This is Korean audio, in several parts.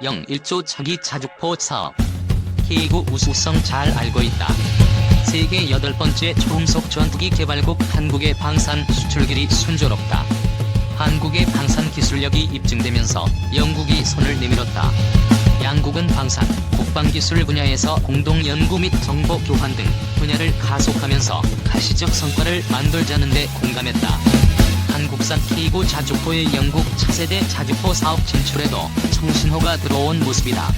1조 차기 자주포 사업. K9 우수성 잘 알고 있다. 세계 여덟 번째 초음속 전투기 개발국 한국의 방산 수출길이 순조롭다. 한국의 방산 기술력이 입증되면서 영국이 손을 내밀었다. 양국은 방산, 국방기술 분야에서 공동 연구 및 정보 교환 등 분야를 가속하면서 가시적 성과를 만들자는 데 공감했다. 한국산 K9 자주포의 영국 차세대 자주포 사업 진출에도 청신호가 들어온 모습이다.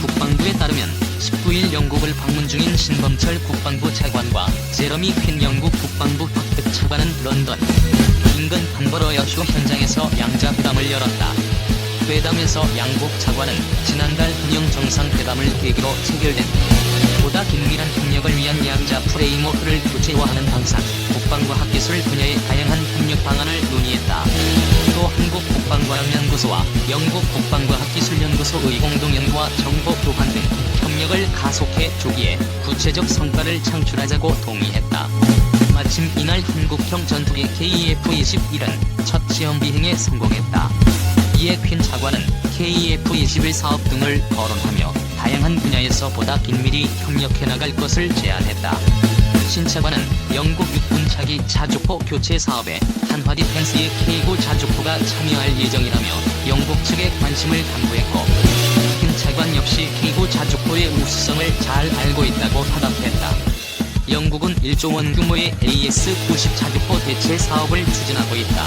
국방부에 따르면 19일 영국을 방문 중인 신범철 국방부 차관과 제러미 퀸 영국 국방부 박득 차관은 런던 인근 판버러 여쇼 현장에서 양자회담을 열었다. 회담에서 양국 차관은 지난달 hun영 정상회담을 계기로 체결된 보다 긴밀한 협력을 위한 양자 프레임워크를 구체화하는 방산, 국방과 학기술 분야의 다양한 협력 방안을 논의했다. 또 한국 국방과학연구소와 영국 국방과학기술연구소의 공동연구와 정보 교환 등 협력을 가속해 조기에 구체적 성과를 창출하자고 동의했다. 마침 이날 한국형 전투기 KF-21은 첫 시험 비행에 성공했다. 이에 퀸 차관은 KF-21 사업 등을 거론하며 다양한 분야에서 보다 긴밀히 협력해 나갈 것을 제안했다. 신 차관은 영국 육군 차기 자주포 교체 사업에 한화 디펜스의 K9 자주포가 참여할 예정이라며 영국 측에 관심을 당부했고 퀸 차관 역시 K9 자주포의 우수성을 잘 알고 있다고 화답했다. 영국은 1조 원 규모의 AS-90 자주포 대체 사업을 추진하고 있다.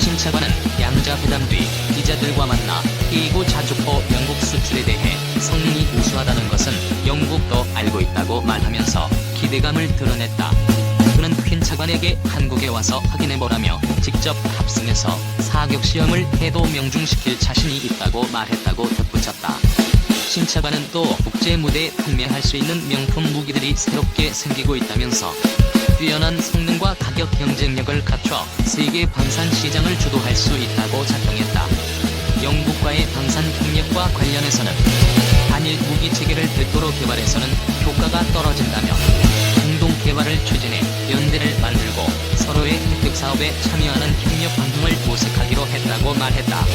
신 차관은 양자 회담 뒤 기자들과 만나 K9 자주포 영국 수출에 대해 말하면서 기대감을 드러냈다. 그는 퀸 차관에게 한국에 와서 확인해보라며 직접 탑승해서 사격 시험을 해도 명중시킬 자신이 있다고 말했다고 덧붙였다. 신 차관은 또 국제 무대에 판매할 수 있는 명품 무기들이 새롭게 생기고 있다면서 뛰어난 성능과 가격 경쟁력을 갖춰 세계 방산 시장을 주도할 수 있다고 작성했다. 영국과의 방산 협력과 관련해서는 단일 무기 체계를 별도로 개발해서는 효과가 떨어진다며 공동 개발을 추진해 연대를 만들고 서로의 혜택 사업에 참여하는 협력 방향을 모색하기로 했다고 말했다.